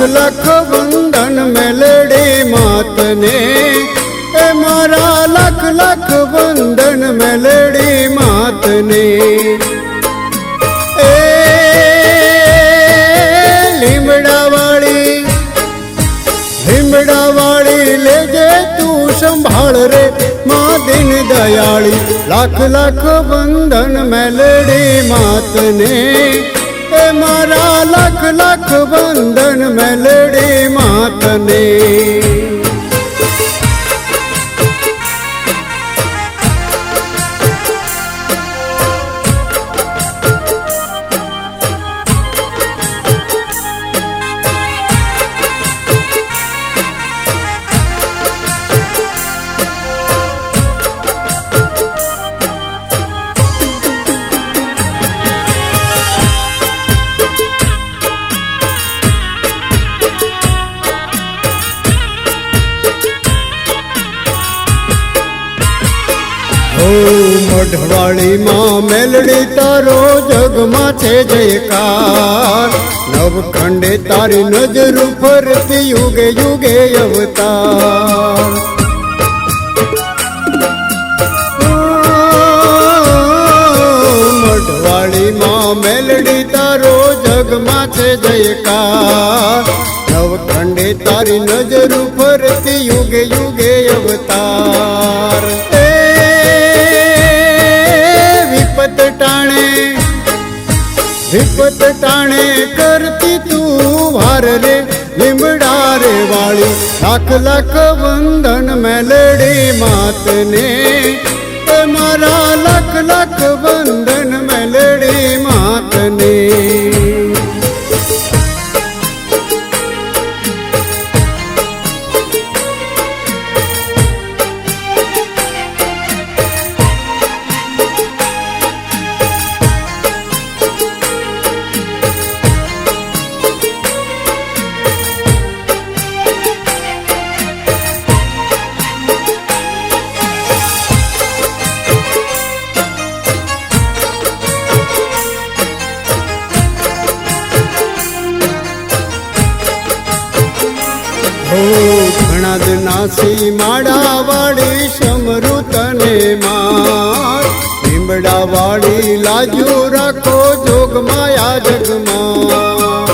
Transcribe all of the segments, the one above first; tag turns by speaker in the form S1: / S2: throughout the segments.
S1: લાખ લાખ વંદન મેલડી માતને. એ મારા લાખ લાખ વંદન મેલડી માતને. એ લીમડાવાળી લીમડાવાળી સંભાળ રે મા દિન દયાળી. લાખ લાખ વંદન મેલડી માતને. મારા લખ લખ વંદન મેલડી માતને. ઓ મઢવાળી માં મેલડી તારો જગમાં છે જયકાર. નવખંડે તારી નજર ફરતી યુગે યુગે અવતાર. માં મેલડી તારો જગમાં છે જયકાર. નવખંડે તારી નજર ફરતી યુગે યુગે અવતાર. વિપત ટાણે કરતી તું વાર રે, લીમડા રે વાળી. લાખ લાખ વંદન મેલડી માતને. મારા લાખ લાખ વંદન ઘણા નાસી માડા વાળી સમૃતને માર. લીમડા વાળી લાજુ રાખો જોગ માયા જગમાં.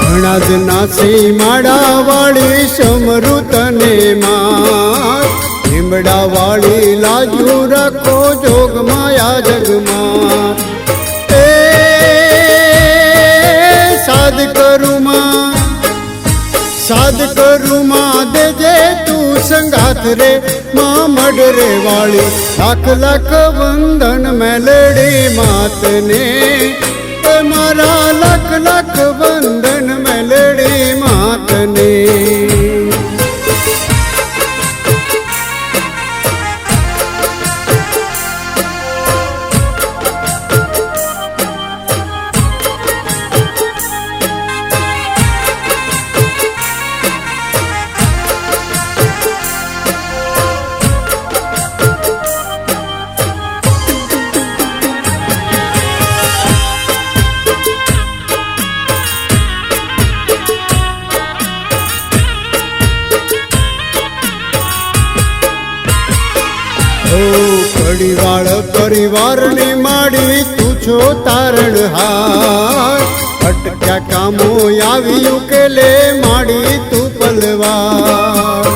S1: ઘણા જ નાસી માડા વાળી સમૃતને માર. લીમડા વાળી લાજુ રાખો જોગ માયા જગમાં. કરું માં સાદ કરું માં દેજે તું સંગાત રે, માં મડ રે વાળી, લાખ લાખ વંદન મેલડી માતને. મારા લાખ લાખ વંદન કડીવાળ પરિવારની માડી, તું છો તારણ હાર. અટક્યા કામો આવી ઉકેલે માડી, તું પલવાર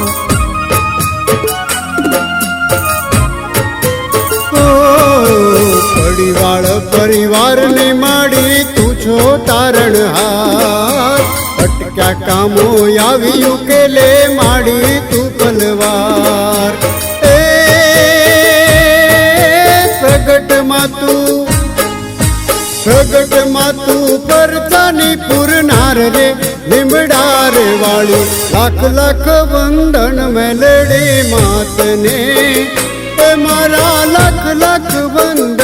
S1: કડીવાળ પરિવારની માડી, તું છો તારણ હાર. અટક્યા કામો આવી ઉકેલે માડી, તું પલવાર તું પરતાની પૂરનાર રે, લીમડાર વાળી, લાખ લાખ વંદન મેલડી માતને. મારા લાખ લાખ વંદન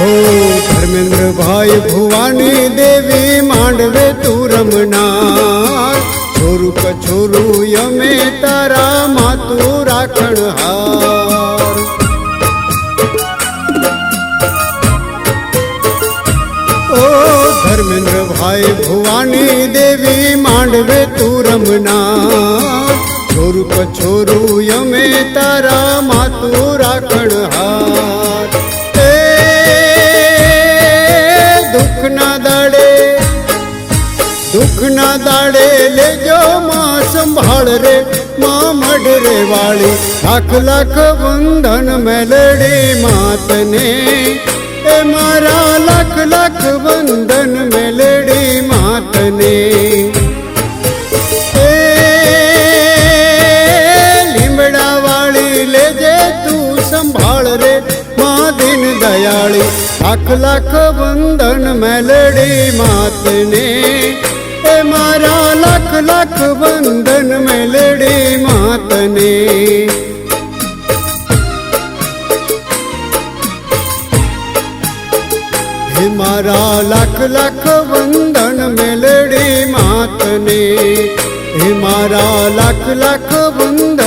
S1: ધર્મેન્દ્રભાઈ ભુવાની દેવી માંડવે તું રમનાર. છોરું કછોરું યમે તારા માતું રાખણ હાર. ઓ ધર્મેન્દ્રભાઈ ભુવાની દેવી માંડવે તું રમનાર. છોરું કછોરું યમે તારા માતું રાખણ સંભાળ રે, માં મઢ રે વાળી. લાખ લાખ વંદન મેલડી માતને. એ મારા લાખ લાખ વંદન મેલડી માતને. એ લીમડા વાળી લેજે તું સંભાળ રે, મા દિન દયાળી. લાખ લાખ વંદન મેલડી માતને. મારા લાખ લાખ વંદન મારા લાખ લાખ વંદન મેલડી માતને. હે મારા લાખ લાખ વંદન